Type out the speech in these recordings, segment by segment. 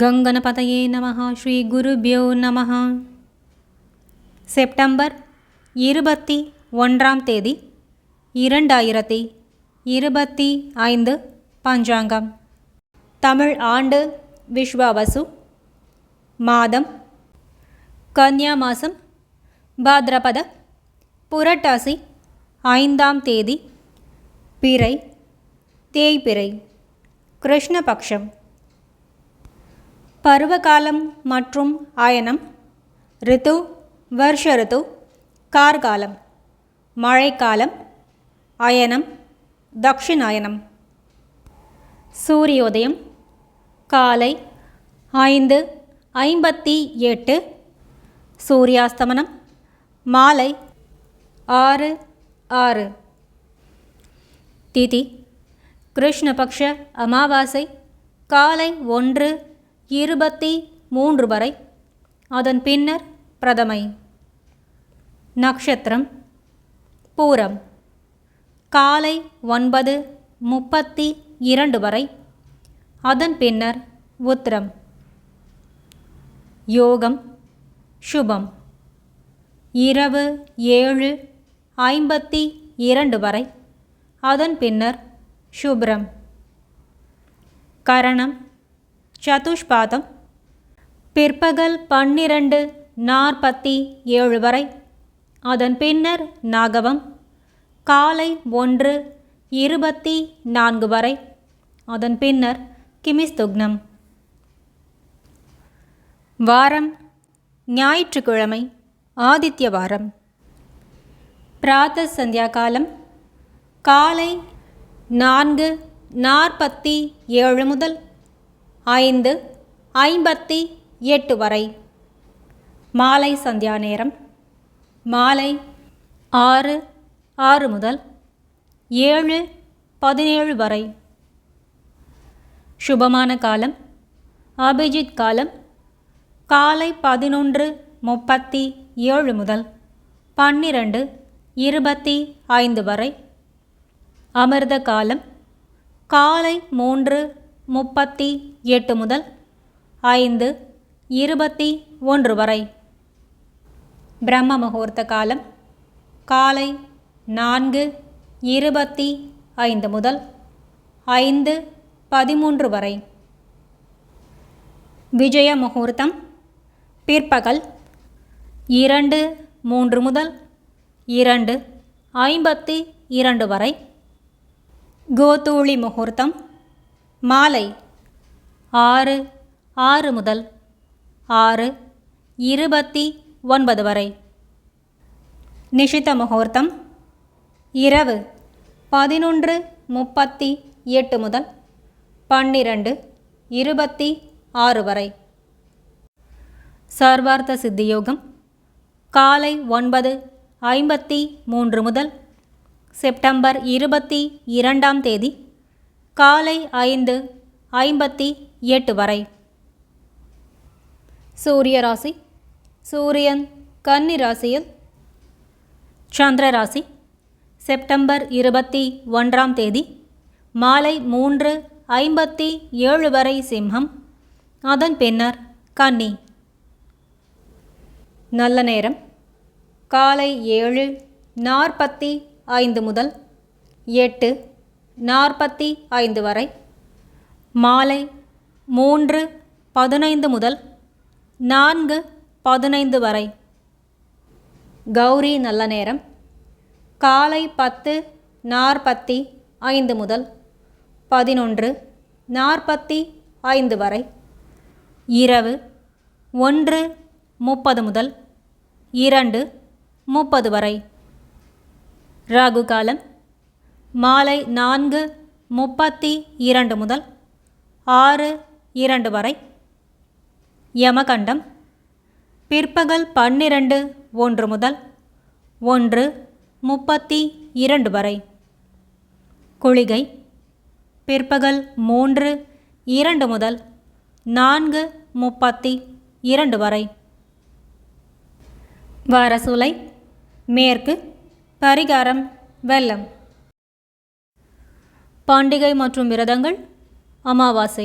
கங்கனபதையே நமஹா ஸ்ரீ குருபியோ நமஹா. செப்டம்பர் இருபத்தி ஒன்றாம் தேதி இரண்டாயிரத்தி இருபத்தி ஐந்து பஞ்சாங்கம். தமிழ் ஆண்டு விஸ்வாவசு மாதம் கன்யா மாதம் பாத்ரபத புரட்டாசி ஐந்தாம் தேதி பிறை தேய்பிறை கிருஷ்ணபக்ஷம். பருவகாலம் மற்றும் அயனம் ரித்து வருஷ ரித்து கார்காலம் மழைக்காலம் அயனம் தக்ஷிணாயனம். சூரியோதயம் காலை ஐந்து ஐம்பத்தி எட்டு. சூரியாஸ்தமனம் மாலை ஆறு ஆறு. திதி கிருஷ்ணபக்ஷ அமாவாசை காலை ஒன்று இருபத்தி மூன்று வரை. அதன் பின்னர் பிரதமை. நக்ஷத்திரம். பூரம். காலை ஒன்பது முப்பத்தி இரண்டு வரை. அதன் பின்னர் உத்திரம். யோகம். சுபம். இரவு ஏழு ஐம்பத்தி இரண்டு வரை. அதன் பின்னர் சுப்ரம். கரணம். சதுஷ்பாதம். பிற்பகல் பன்னிரண்டு நாற்பத்தி ஏழு வரை. அதன் பின்னர் நாகவம். காலை ஒன்று இருபத்தி நான்கு வரை. அதன் பின்னர் கிமிஸ்துக்னம். வாரம். ஞாயிற்றுக்கிழமை ஆதித்ய வாரம். பிராத்த சந்தியா காலம் காலை நான்கு நாற்பத்தி ஏழு முதல் ஐந்து ஐம்பத்தி எட்டு வரை. மாலை சந்தியா நேரம். மாலை ஆறு ஆறு முதல் ஏழு பதினேழு வரை. சுபமான காலம். அபிஜித் காலம். காலை பதினொன்று முப்பத்தி ஏழு முதல் பன்னிரண்டு இருபத்தி ஐந்து வரை. அமிர்த காலம். காலை மூன்று முப்பத்தி எட்டு முதல் ஐந்து இருபத்தி ஒன்று வரை. பிரம்ம முகூர்த்த காலம் காலை நான்கு இருபத்தி ஐந்து முதல் ஐந்து பதிமூன்று வரை. விஜய முகூர்த்தம் பிற்பகல் இரண்டு மூன்று முதல் இரண்டு ஐம்பத்தி இரண்டு வரை. கோதூளி முகூர்த்தம் மாலை. ஆறு ஆறு முதல் ஆறு இருபத்தி ஒன்பது வரை. நிஷித முகூர்த்தம் இரவு பதினொன்று முப்பத்தி எட்டு முதல் பன்னிரண்டு இருபத்தி ஆறு வரை. சர்வார்த்த சித்தியோகம் காலை ஒன்பது ஐம்பத்தி மூன்று முதல் செப்டம்பர் இருபத்தி இரண்டாம் தேதி. காலை ஐந்து ஐம்பத்தி எட்டு வரை. சூரிய ராசி சூரியன் கன்னி ராசியில். சந்திர ராசி செப்டம்பர் இருபத்தி ஒன்றாம் தேதி மாலை மூன்று ஐம்பத்தி ஏழு வரை சிம்ஹம் அதன் பின்னர் கன்னி. நல்ல நேரம். காலை ஏழு நாற்பத்தி ஐந்து முதல் எட்டு நாற்பத்தி ஐந்து வரை. மாலை மூன்று பதினைந்து முதல் நான்கு பதினைந்து வரை. கௌரி நல்ல நேரம். காலை பத்து நாற்பத்தி ஐந்து முதல் பதினொன்று நாற்பத்தி ஐந்து வரை. இரவு ஒன்று முப்பது முதல் இரண்டு முப்பது வரை. ராகு காலம் மாலை நான்கு முப்பத்தி இரண்டு முதல் ஆறு இரண்டு வரை. யமகண்டம் பிற்பகல் பன்னிரண்டு ஒன்று முதல் ஒன்று முப்பத்தி இரண்டு வரை. குளிகை பிற்பகல் மூன்று இரண்டு முதல் நான்கு முப்பத்தி இரண்டு வரை. வரசுலை மேற்கு பரிகாரம் வெள்ளம். பாண்டிகை மற்றும் விரதங்கள் அமாவாசை.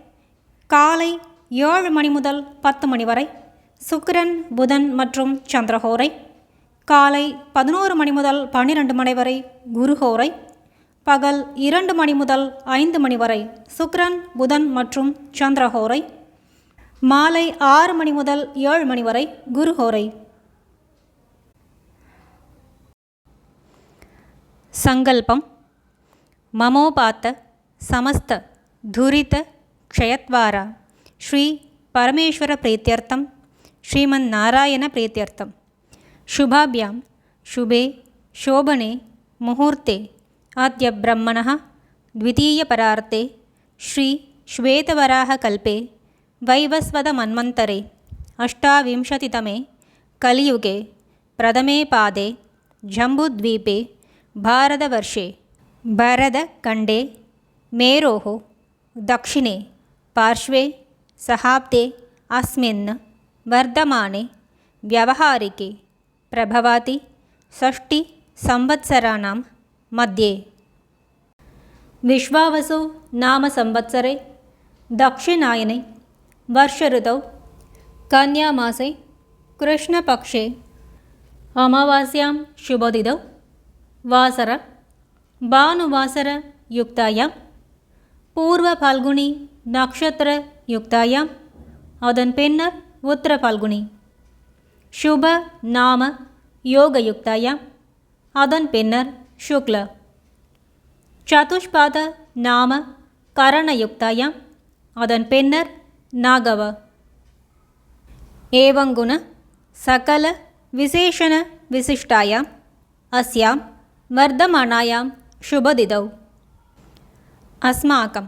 காலை ஏழு மணி முதல் பத்து மணி வரை சுக்கிரன் புதன் மற்றும் சந்திரஹோரை. காலை பதினோரு மணி முதல் பன்னிரண்டு மணி வரை குருஹோரை. பகல் இரண்டு மணி முதல் ஐந்து மணி வரை சுக்ரன் புதன் மற்றும் சந்திரஹோரை. மாலை ஆறு மணி முதல் ஏழு மணி வரை குருஹோரை. சங்கல்பம். மமோபாத்த சமஸ்த துரித క్షయత్వార శ్రీ పరమేశ్వర ప్రీత్యర్థం ಶ್ರೀಮನ್ನಾರಾಯಣ ಪ್ರೀತ್ಯರ್ಥಂ. ಶುಭಾಭ್ಯಾಂ. ಶುಭೆ. ಶೋಭನೆ. ಮುಹೂರ್ತೆ. ಆದ್ಯ ಬ್ರಹ್ಮಣಃ ದ್ವಿತೀಯ ಪರಾರ್ತೆ. ಶ್ರೀ ಶ್ವೇತವರಾಹ ಕಲ್ಪೆ. ವೈವಸ್ವದ ಮನ್ವಂತರೆ. ಅಷ್ಟಾವಿಂಶತಿತಮೆ. ಕಲಿಯುಗೆ. ಪ್ರಥಮೆ ಪಾದೆ. ಜಂಬುದ್ವೀಪೆ. ಭಾರತವರ್ಷೆ. ಭರದ ಖಂಡೆ ಮೇರೋಃ ದಕ್ಷಿಣೆ. पार्श्वे सहाब्दे अस्मिन् वर्धमाने व्यावहारिके प्रभवाति षष्टिसंवत्सराणां मध्ये विश्वावसु नाम संवत्सरे दक्षिणायने वर्षऋतौ कन्यामासे कृष्णपक्षे अमावास्यां शुभदिदौ वासर भानुवासरयुक्तायां पूर्वफाल्गुणी நக்ஷத்திர யுக்தாயாம். அதன் பின்னர் உத்தர பால்குனி. சுப நாம யோக யோகயுக்தாயாம் அதன் பின்னர் சுக்ல. சதுஷ்பாத நாம கரணயுக்தாயாம் அதன் பின்னர் நாகவ. ஏவங்குண சகல விசேஷண விசிஷ்டாயாம். அஸ்யாம் வர்தமானாயாம் சுபதிதௌ. அஸ்மாக்கம்